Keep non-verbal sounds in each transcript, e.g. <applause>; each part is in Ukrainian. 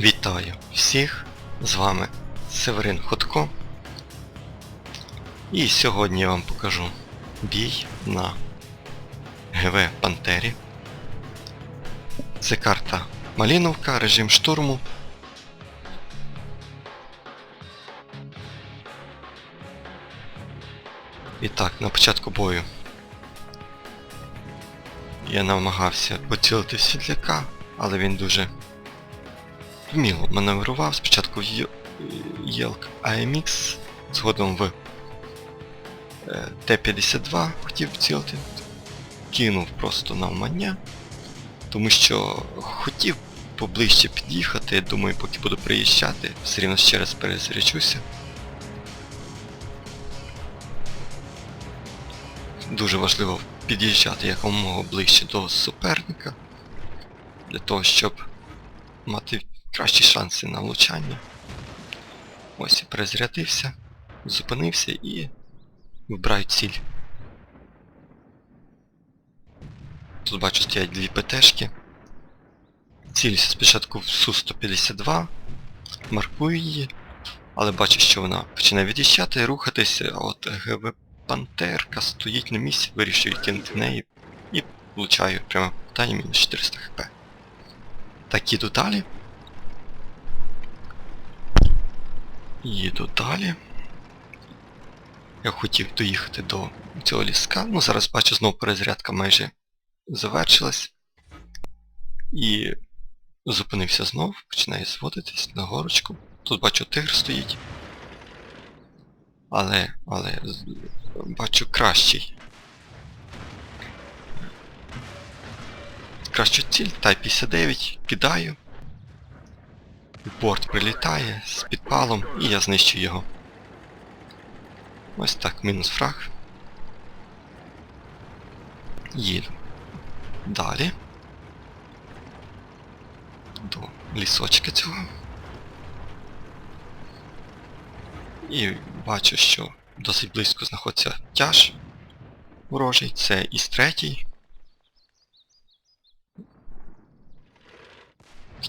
Вітаю всіх! З вами Северин Ходко. І сьогодні я вам покажу бій на ГВ Пантері. Це карта Маліновка, режим штурму. І так, на початку бою я намагався поцілити світляка, але він дуже вміло маневрував. Спочатку в Єлк AMX, згодом в е, Т-52 хотів вцілити. Кинув просто навмання, тому що хотів поближче під'їхати, думаю, поки буду приїжджати, все рівно ще раз перезаряджуся. Дуже важливо під'їжджати якомога ближче до суперника, для того, щоб мати кращі шанси на влучання. Ось перезарядився, зупинився і вибираю ціль. Тут бачу стоять дві ПТшки. Цілюся спочатку в Су-152, маркую її, але бачу, що вона починає від'їжджати, рухатися, а от ГВ Пантерка стоїть на місці, вирішую кинути неї і влучаю прямо питання мінус 400 хп. Так, їду далі. Їду далі. Я хотів доїхати до цього ліска. Ну, зараз бачу, знову перезарядка майже завершилась. І зупинився знов, починає зводитись на горочку. Тут бачу тигр стоїть. Але, але, бачу кращий. Кращу ціль, Type 59, кидаю. Борт прилітає з підпалом і я знищу його. Ось так, мінус фраг. Їду. Далі. До лісочка цього. І бачу, що досить близько знаходиться тяж ворожий. Це із третій.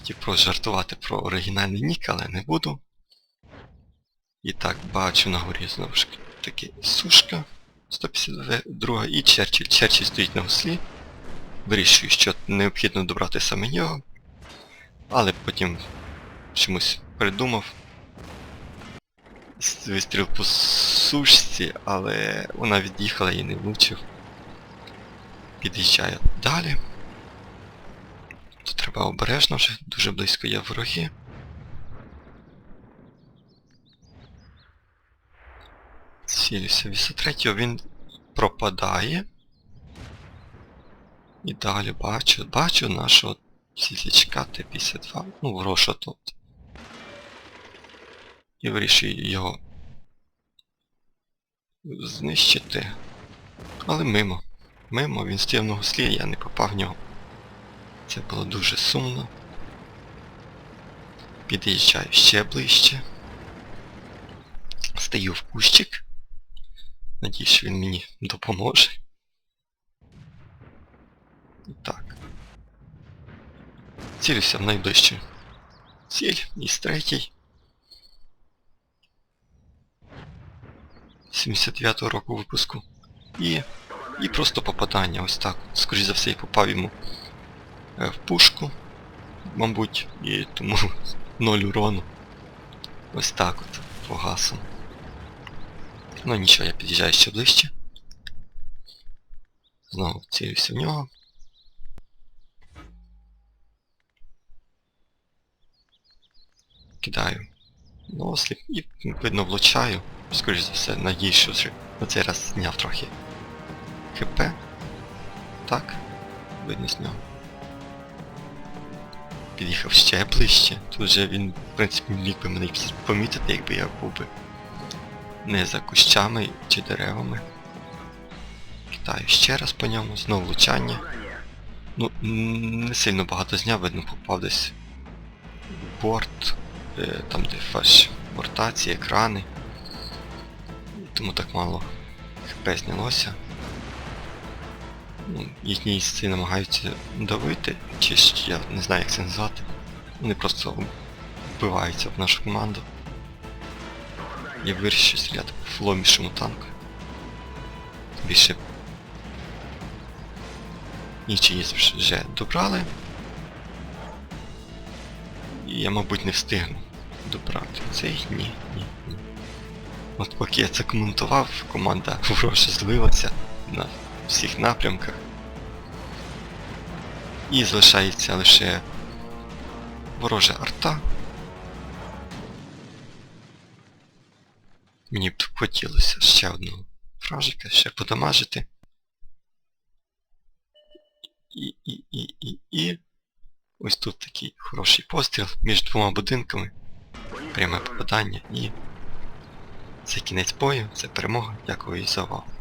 Хотів пожартувати про оригінальний нік, але не буду. І так, бачу на горі знову ж таки сушка 152 і Черчилль. Черчилль стоїть на гуслі. Вирішую, що необхідно добрати саме нього. Але потім чомусь придумав. Вистріл по сушці, але вона від'їхала і не влучив. Під'їжджаю далі. Треба обережно вже, дуже близько є вороги. Цілюся 83 він пропадає. І далі бачу, бачу нашого світлячка Т-52, ну, гроша тобто. І вирішую його знищити. Але мимо. Мимо, він на гуслі, я не попав в нього. Це було дуже сумно. Під'їжджаю ще ближче. Стаю в кущик. Надіюсь, що він мені допоможе. І Так. Цілюся в найближчу ціль із третій. 79-го року випуску. І, і просто попадання ось так. Скоріше за все, я попав йому в пушку, мабуть, і тому <laughs> ноль урону. Ось так от, по гасам. Ну нічого, я під'їжджаю ще ближче. Знову цілюся в нього. Кидаю носліп і видно влучаю. Скоріше за все, надіюсь, що вже на цей раз зняв трохи ХП. Так, видно зняв. Під'їхав ще ближче. Тут вже він, в принципі, міг би мене помітити, якби я був би не за кущами чи деревами. Кидаю ще раз по ньому, знову влучання. Ну, не сильно багато зняв, видно, попав десь в борт, е, там де фаш портації, екрани. Тому так мало хп знялося. Їхні істи намагаються давити, чи ж я не знаю як це назвати. Вони просто вбиваються в нашу команду. Я вирішив стріляти по фломішому танку. Більше інші вже добрали. І я, мабуть, не встигну добрати цей. Ні, ні, ні. От поки я це коментував, команда <laughs> ворожа злилася всіх напрямках. І залишається лише ворожа арта. Мені б хотілося ще одного фражика, ще подамажити. І, і, і, і, і. Ось тут такий хороший постріл між двома будинками. Пряме попадання і... Це кінець бою, це перемога. Дякую за увагу.